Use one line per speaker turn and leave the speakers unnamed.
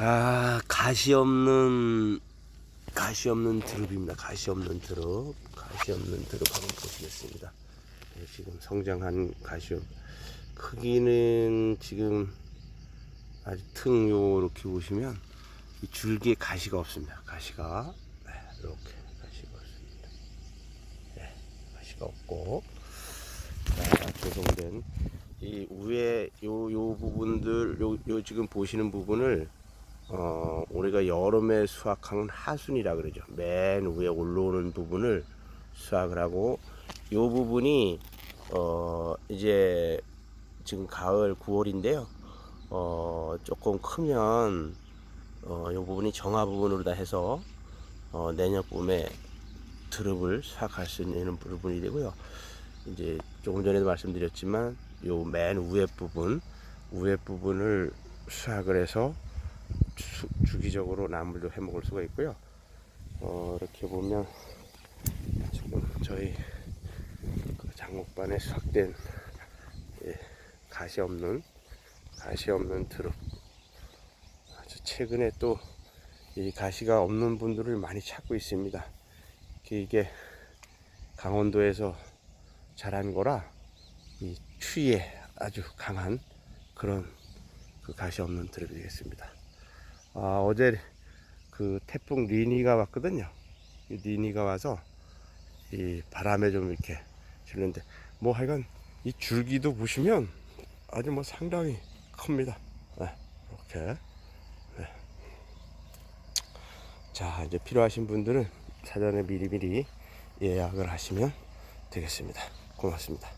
아 가시 없는 가시 없는 드릅입니다. 가시 없는 드릅, 가시 없는 드릅 한번 보시겠습니다. 네, 지금 성장한 가시움 크기는 지금 아주 등 요렇게 보시면 이 줄기에 가시가 없습니다. 가시가 네, 이렇게 가시가 없습니다. 네, 가시가 없고 자, 조성된 이 위에 요 요 부분들 요, 요 지금 보시는 부분을 어, 우리가 여름에 수확하는 하순이라 그러죠. 맨 위에 올라오는 부분을 수확을 하고 요 부분이 어, 이제 지금 가을 9월인데요. 어, 조금 크면 어, 요 부분이 정화 부분으로 다 해서 어, 내년 봄에 드릅을 수확할 수 있는 부분이 되고요. 이제 조금 전에도 말씀드렸지만 요 맨 위에 부분 위에 부분을 수확을 해서 주, 주기적으로 나물도 해 먹을 수가 있고요. 어, 이렇게 보면 지금 저희 그 장목반에 수확된 예, 가시 없는 가시 없는 드릅 최근에 또 이 가시가 없는 분들을 많이 찾고 있습니다. 이게 강원도에서 자란 거라 이 추위에 아주 강한 그런 그 가시 없는 드릅이 되겠습니다. 아, 어제 그 태풍 리니가 왔거든요. 이 리니가 와서 이 바람에 좀 이렇게 실는데 뭐 하여간 이 줄기도 보시면 아주 뭐 상당히 큽니다. 네, 이렇게. 네. 자, 이제 필요하신 분들은 사전에 미리미리 예약을 하시면 되겠습니다. 고맙습니다.